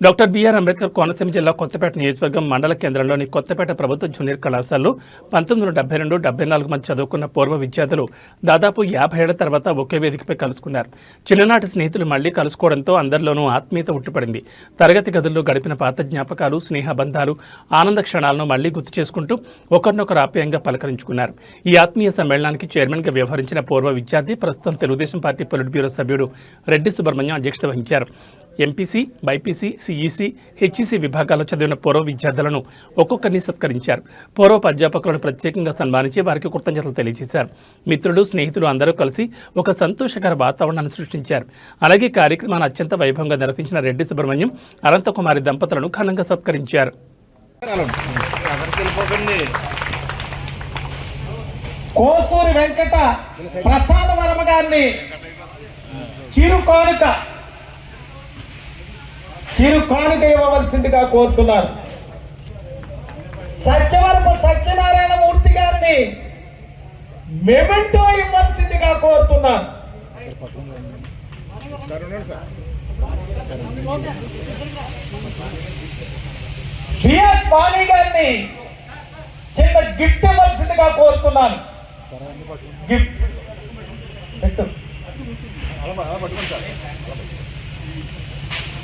Doctor BR Ambedkar Konaseema జిల్లా కొత్తపేట నియోజకవర్గం మండల కేంద్రంలోని కొత్తపేట ప్రభుత్వ జూనియర్ కళాశాలలో పంతొమ్మిది వందల డెబ్బై రెండు డెబ్బై నాలుగు మంది చదువుకున్న పూర్వ విద్యార్థులు దాదాపు యాభై ఏళ్ళ తర్వాత ఒకే వేదికపై కలుసుకున్నారు. చిన్ననాటి స్నేహితులు మళ్ళీ కలుసుకోవడంతో అందరిలోనూ ఆత్మీయత ఉట్టిపడింది. తరగతి గదుల్లో గడిపిన పాత జ్ఞాపకాలు స్నేహబంధాలు ఆనంద క్షణాలను మళ్ళీ గుర్తు చేసుకుంటూ ఒకరినొకరు ఆప్యాయంగా పలకరించుకున్నారు. ఈ ఆత్మీయ సమ్మేళనానికి చైర్మన్గా వ్యవహరించిన పూర్వ విద్యార్థి ప్రస్తుతం తెలుగుదేశం పార్టీ పొలిట్ బ్యూరో సభ్యుడు రెడ్డి సుబ్రహ్మణ్యం అధ్యక్షత వహించారు. ఎంపీసీ బైపీసీ సిఈసి హెచ్ఈసీ విభాగాల్లో చదివిన పూర్వ విద్యార్థులను ఒక్కొక్కరిని సత్కరించారు. పూర్వ అధ్యాపకులను ప్రత్యేకంగా సన్మానించి వారికి కృతజ్ఞతలు తెలియజేశారు. మిత్రులు స్నేహితులు అందరూ కలిసి ఒక సంతోషకర వాతావరణాన్ని సృష్టించారు. అలాగే కార్యక్రమాన్ని అత్యంత వైభవంగా నిర్వహించిన రెడ్డి సుబ్రహ్మణ్యం అనంతకుమారి దంపతులను ఘనంగా సత్కరించారు. కోసూరి వెంకట ప్రసాద వర్మ గారిని చిరు కానుక చిరు కానుక ఇవ్వవలసిందిగా కోరుతున్నారు సత్యవరపు సత్యనారాయణ మూర్తి గారిని మెమెంటో ఇవ్వాల్సిందిగా కోరుతున్నాను. బిఎస్ వాణి గారిని చిన్న గిఫ్ట్ ఇవ్వాల్సిందిగా కోరుతున్నాను. గిఫ్ట్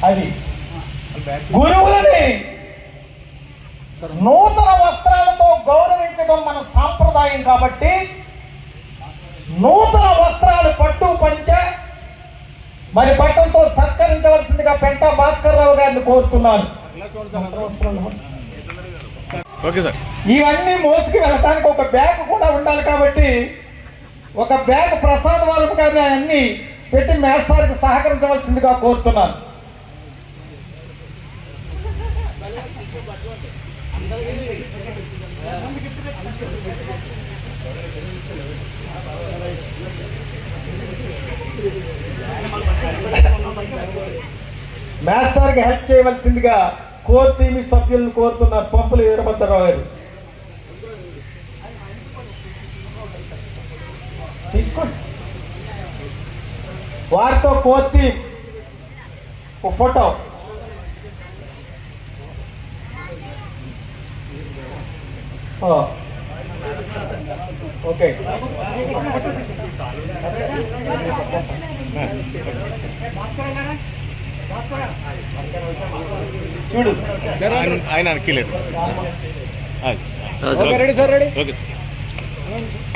అది గురువులని నూతన వస్త్రాలతో గౌరవించడం మన సాంప్రదాయం కాబట్టి నూతన వస్త్రాలు పట్టు పంచ మరి బట్టలతో సత్కరించవలసిందిగా పెంట భాస్కర్ రావు గారిని కోరుతున్నాను. ఇవన్నీ మోసుకు వెళ్ళటానికి ఒక బ్యాగ్ కూడా ఉండాలి కాబట్టి ఒక బ్యాగ్ ప్రసాద్ వరపు గారిని అన్ని పెట్టి మేస్టార్కి సహకరించవలసిందిగా కోరుతున్నాను. మాస్టర్కి హెల్ప్ చేయవలసిందిగా కోర్ టీమి సభ్యులను కోరుతున్నారు పంపులు వీరభద్రరావు గారు. తీసుకోండి. వారితో కోర్ టీం ఒక ఫోటో. ఓకే. చూడు. ఆయన అనకలేదు okay ready sir ready. Okay sir.